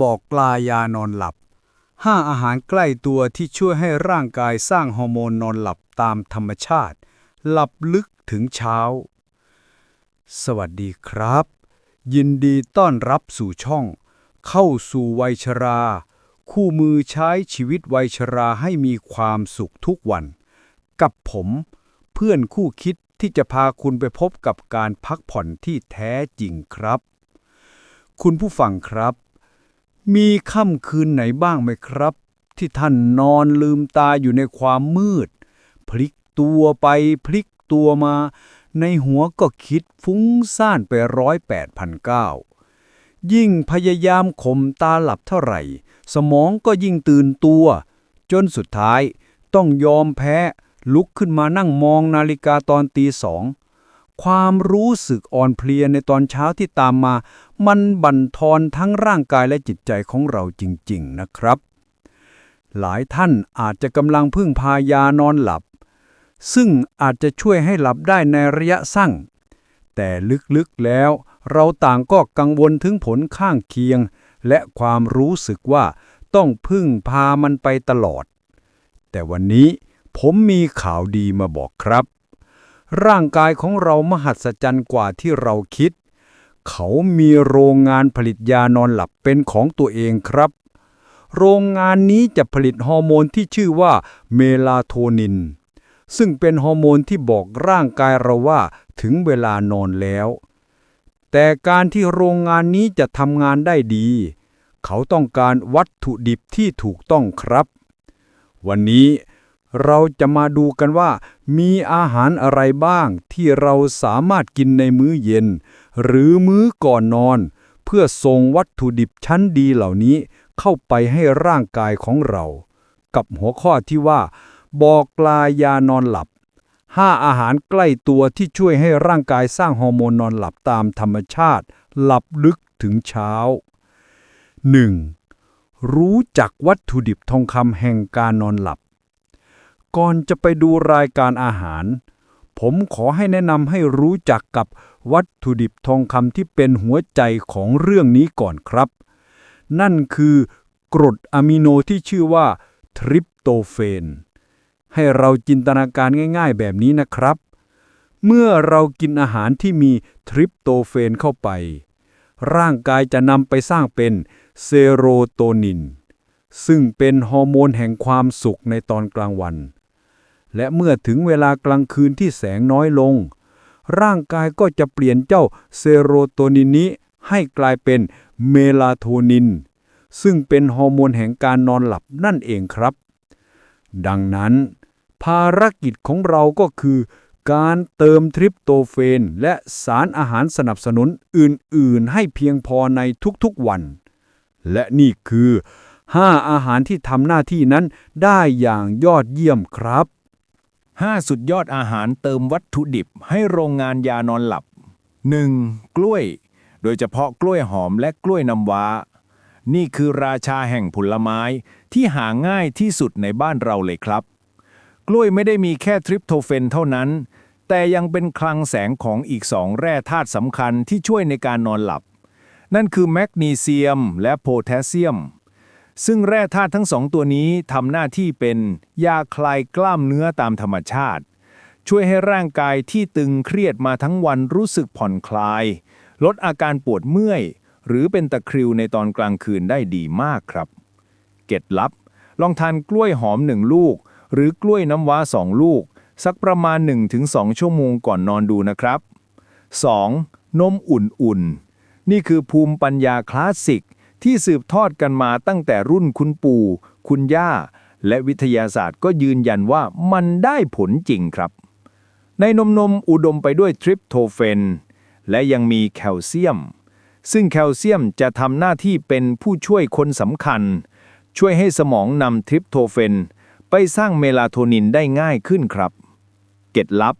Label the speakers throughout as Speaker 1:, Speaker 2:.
Speaker 1: บอกกลายานอนหลับห้าอาหารใกล้ตัวที่ช่วยให้ร่างกายสร้างฮอร์โมนนอนหลับตามธรรมชาติ หลับลึกถึงเช้า สวัสดีครับ ยินดีต้อนรับสู่ช่อง เข้าสู่วัยชรา คู่มือใช้ชีวิตวัยชราให้มีความสุขทุกวัน กับผม เพื่อนคู่คิดที่จะพาคุณไปพบกับการพักผ่อนที่แท้จริงครับ คุณผู้ฟังครับ มีค่ำคืนไหนบ้างไหมครับ ที่ท่านนอนลืมตาอยู่ในความมืด พลิกตัวไปพลิกตัวมา ในหัวก็คิดฟุ้งซ่านไปร้อยแปดพันเก้ายิ่งพยายามข่มตาหลับเท่าไหร่ สมองก็ยิ่งตื่นตัว จนสุดท้ายต้องยอมแพ้ลุกขึ้นมานั่งมองนาฬิกาตอนตีสอง ความรู้สึกอ่อนเพลียในตอนเช้าที่ตามมา มันบั่นทอนทั้งร่างกายและจิตใจของเราจริง ๆ นะครับ หลายท่านอาจจะกำลังพึ่งพายานอนหลับ ซึ่งอาจจะช่วยให้หลับได้ในระยะสั้นแต่ลึกๆแล้ว เราต่างก็กังวลถึงผลข้างเคียง และความรู้สึกว่าต้องพึ่งพามันไปตลอด แต่วันนี้ผมมีข่าวดีมาบอกครับ ร่างกายของเรามหัศจรรย์กว่าที่เราคิด เขามีโรงงานผลิตยานอนหลับเป็นของตัวเองครับ โรงงานนี้จะผลิตฮอร์โมนที่ชื่อว่าเมลาโทนิน ซึ่งเป็นฮอร์โมนที่บอกร่างกายเราว่าถึงเวลานอนแล้ว แต่การที่โรงงานนี้จะทำงานได้ดี เขาต้องการวัตถุดิบที่ถูกต้องครับ วันนี้ เราจะมาดูกันว่า มีอาหารอะไรบ้างที่เราสามารถกินในมื้อเย็น หรือมื้อก่อนนอน เพื่อส่งวัตถุดิบชั้นดีเหล่านี้เข้าไปให้ร่างกายของเรา กับหัวข้อที่ว่า บอกลายานอนหลับห้าอาหารใกล้ตัวที่ช่วยให้ร่างกายสร้างฮอร์โมนนอนหลับตามธรรมชาติ หลับลึกถึงเช้า 1. รู้จักวัตถุดิบทองคำแห่งการนอนหลับ ก่อนจะไปดูรายการอาหาร ผมขอให้แนะนำให้รู้จักกับวัตถุดิบทองคำที่เป็นหัวใจของเรื่องนี้ก่อนครับ นั่นคือกรดอะมิโนที่ชื่อว่าทริปโตเฟน ให้เราจินตนาการง่ายๆแบบนี้นะครับ เมื่อเรากินอาหารที่มีทริปโตเฟนเข้าไป ร่างกายจะนำไปสร้างเป็นเซโรโทนิน ซึ่งเป็นฮอร์โมนแห่งความสุขในตอนกลางวัน และเมื่อถึงเวลากลางคืนที่แสงน้อยลง ร่างกายก็จะเปลี่ยนเจ้าเซโรโทนินนี้ให้กลายเป็นเมลาโทนิน ซึ่งเป็นฮอร์โมนแห่งการนอนหลับนั่นเองครับ ดังนั้น ภารกิจของเราก็คือ การเติมทริปโตเฟน และสารอาหารสนับสนุนอื่น ๆ ให้เพียงพอในทุกๆวัน และนี่คือ 5 อาหารที่ทำหน้าที่นั้นได้อย่างยอดเยี่ยมครับ
Speaker 2: 5 สุดยอดอาหารเติมวัตถุดิบให้โรงงานยานอนหลับ 1. กล้วย โดยเฉพาะกล้วยหอมและกล้วยน้ำว้า นี่คือราชาแห่งผลไม้ที่หาง่ายที่สุดในบ้านเราเลยครับ กล้วยไม่ได้มีแค่ทริปโทเฟนเท่านั้น แต่ยังเป็นคลังแสงของอีกสองแร่ธาตุสำคัญที่ช่วยในการนอนหลับ นั่นคือแมกนีเซียมและโพแทสเซียม ซึ่งแร่ธาตุทั้งสองตัวนี้ทำหน้าที่เป็นยาคลายกล้ามเนื้อตามธรรมชาติ ช่วยให้ร่างกายที่ตึงเครียดมาทั้งวันรู้สึกผ่อนคลาย ลดอาการปวดเมื่อย หรือเป็นตะคริวในตอนกลางคืนได้ดีมากครับ เก็ดลับ ลองทานกล้วยหอมหนึ่งลูก หรือกล้วยน้ำว้าสองลูก สักประมาณ 1-2 ชั่วโมงก่อนนอนดูนะครับ 2. นมอุ่นๆนี่คือภูมิปัญญาคลาสสิก ที่สืบทอดกันมาตั้งแต่รุ่นคุณปู่ คุณย่า และวิทยาศาสตร์ก็ยืนยันว่ามันได้ผลจริงครับ ในนมนมอุดมไปด้วยทริปโทเฟน และยังมีแคลเซียม ซึ่งแคลเซียมจะทำหน้าที่เป็นผู้ช่วยคนสำคัญ ช่วยให้สมองนำทริปโทเฟน ไปสร้างเมลาโทนินได้ง่ายขึ้นครับเก็ดลับ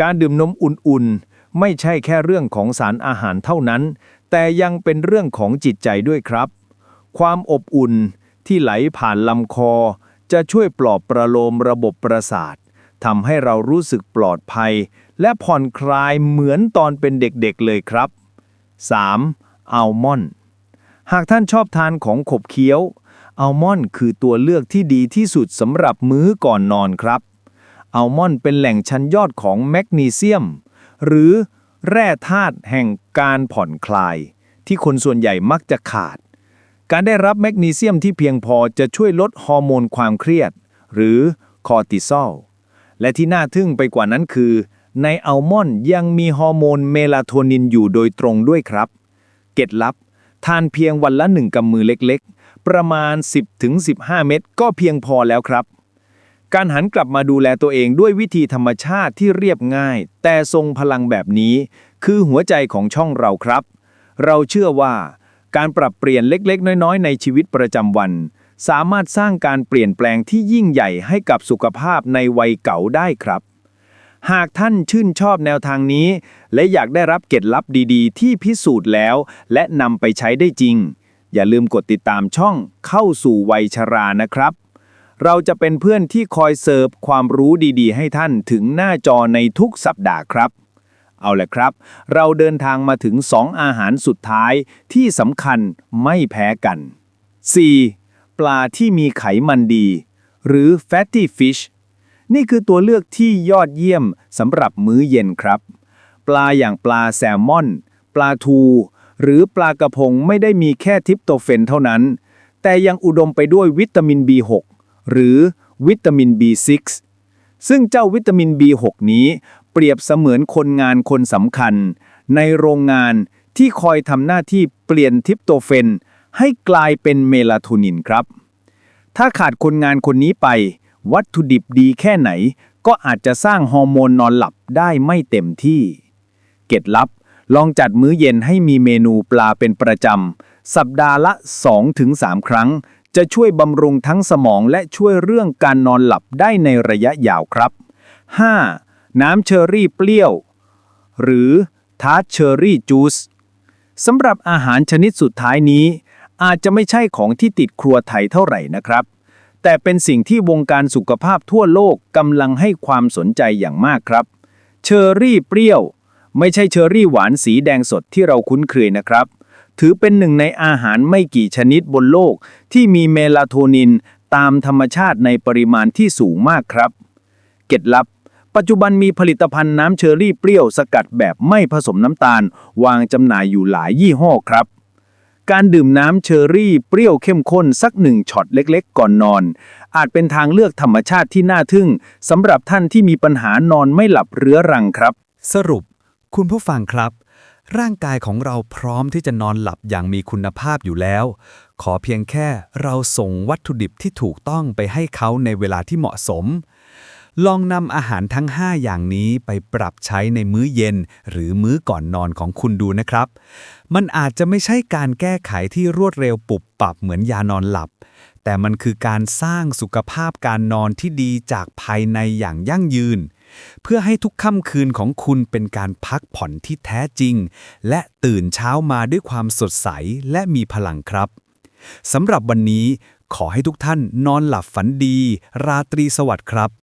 Speaker 2: การดื่มนมอุ่นๆ ไม่ใช่แค่เรื่องของสารอาหารเท่านั้น แต่ยังเป็นเรื่องของจิตใจด้วยครับ ความอบอุ่นที่ไหลผ่านลำคอ จะช่วยปลอบประโลมระบบประสาททำให้เรารู้สึกปลอดภัย และผ่อนคลายเหมือนตอนเป็นเด็กๆเลยครับ 3. อัลมอนด์หากท่านชอบทานของขบเคี้ยว อัลมอนด์คือตัวเลือกที่ดีที่สุดสำหรับมื้อก่อนนอนครับ อัลมอนด์เป็นแหล่งชั้นยอดของแมกนีเซียม หรือ แร่ธาตุแห่งการผ่อนคลาย ที่คนส่วนใหญ่มักจะขาด การได้รับแมกนีเซียมที่เพียงพอจะช่วยลดฮอร์โมนความเครียด หรือคอร์ติซอล และที่น่าทึ่งไปกว่านั้นคือ ในอัลมอนด์ยังมีฮอร์โมนเมลาโทนินอยู่โดยตรงด้วยครับ เก็ดลับ ทานเพียงวันละหนึ่งกำมือเล็กๆ ประมาณ 10-15 เม็ดก็เพียงพอแล้วครับ การหันกลับมาดูแลตัวเองด้วยวิธีธรรมชาติที่เรียบง่าย แต่ทรงพลังแบบนี้ คือหัวใจของช่องเราครับ เราเชื่อว่า การปรับเปลี่ยนเล็กๆ น้อยๆ ในชีวิตประจำวัน สามารถสร้างการเปลี่ยนแปลงที่ยิ่งใหญ่ให้กับสุขภาพในวัยเก่าได้ครับ หากท่านชื่นชอบแนวทางนี้ และอยากได้รับเกร็ดลับดีๆ ที่พิสูจน์แล้ว และนำไปใช้ได้จริง อย่าลืมกดติดตามช่องเข้าสู่วัยชรานะครับ เราจะเป็นเพื่อนที่คอยเสิร์ฟความรู้ดีๆ ให้ท่านถึงหน้าจอในทุกสัปดาห์ครับ เอาละครับ เราเดินทางมาถึง 2 อาหารสุดท้ายที่สำคัญไม่แพ้กัน 4. ปลาที่มีไขมันดี หรือ fatty fish นี่คือตัวเลือกที่ยอดเยี่ยมสำหรับมื้อเย็นครับ ปลาอย่างปลาแซลมอน ปลาทู หรือปลากระพงไม่ได้มีแค่ทริปโตเฟนเท่านั้น แต่ยังอุดมไปด้วยวิตามิน B6 หรือวิตามิน B6 ซึ่งเจ้าวิตามิน B6 นี้ เปรียบเสมือนคนงานคนสำคัญ ในโรงงานที่คอยทำหน้าที่เปลี่ยนทริปโตเฟน ให้กลายเป็นเมลาโทนินครับ ถ้าขาดคนงานคนนี้ไป วัตถุดิบดีแค่ไหน ก็อาจจะสร้างฮอร์โมนนอนหลับได้ไม่เต็มที่ เก็ดลับ ลองจัดมื้อเย็นให้มีเมนูปลาเป็นประจำ สัปดาห์ละ 2-3 ครั้ง จะช่วยบำรุงทั้งสมองและช่วยเรื่องการนอนหลับได้ในระยะยาวครับ 5. น้ำเชอร์รี่เปรี้ยว หรือทาร์ตเชอร์รี่จูสสำหรับอาหารชนิดสุดท้ายนี้ อาจจะไม่ใช่ของที่ติดครัวไทยเท่าไหร่นะครับ แต่เป็นสิ่งที่วงการสุขภาพทั่วโลกกำลังให้ความสนใจอย่างมากครับ เชอร์รี่เปรี้ยว ไม่ใช่เชอร์รี่หวานสีแดงสดที่เราคุ้นเคยนะครับ ถือเป็นหนึ่งในอาหารไม่กี่ชนิดบนโลก ที่มีเมลาโทนินตามธรรมชาติในปริมาณที่สูงมากครับเก็ดลับ ปัจจุบันมีผลิตภัณฑ์น้ำเชอร์รี่เปรี้ยวสกัดแบบไม่ผสมน้ำตาล วางจำหน่ายอยู่หลายยี่ห้อครับการดื่มน้ำเชอร์รี่เปรี้ยวเข้มข้นสักหนึ่งช็อตเล็กๆ ก่อนนอน อาจเป็นทางเลือกธรรมชาติที่น่าทึ่งสำหรับท่านที่มีปัญหานอนไม่หลับเรื้อรังครับ
Speaker 1: สรุป คุณผู้ฟังครับ ร่างกายของเราพร้อมที่จะนอนหลับอย่างมีคุณภาพอยู่แล้ว ขอเพียงแค่เราส่งวัตถุดิบที่ถูกต้องไปให้เขาในเวลาที่เหมาะสม ลองนำอาหารทั้ง 5 อย่างนี้ไปปรับใช้ในมื้อเย็น หรือมื้อก่อนนอนของคุณดูนะครับ มันอาจจะไม่ใช่การแก้ไขที่รวดเร็วปุบปับเหมือนยานอนหลับ แต่มันคือการสร้างสุขภาพการนอนที่ดีจากภายในอย่างยั่งยืน เพื่อให้ทุกค่ำคืนของคุณเป็นการพักผ่อนที่แท้จริง และตื่นเช้ามาด้วยความสดใสและมีพลังครับสำหรับวันนี้ขอให้ทุกท่านนอนหลับฝันดี ราตรีสวัสดิ์ครับ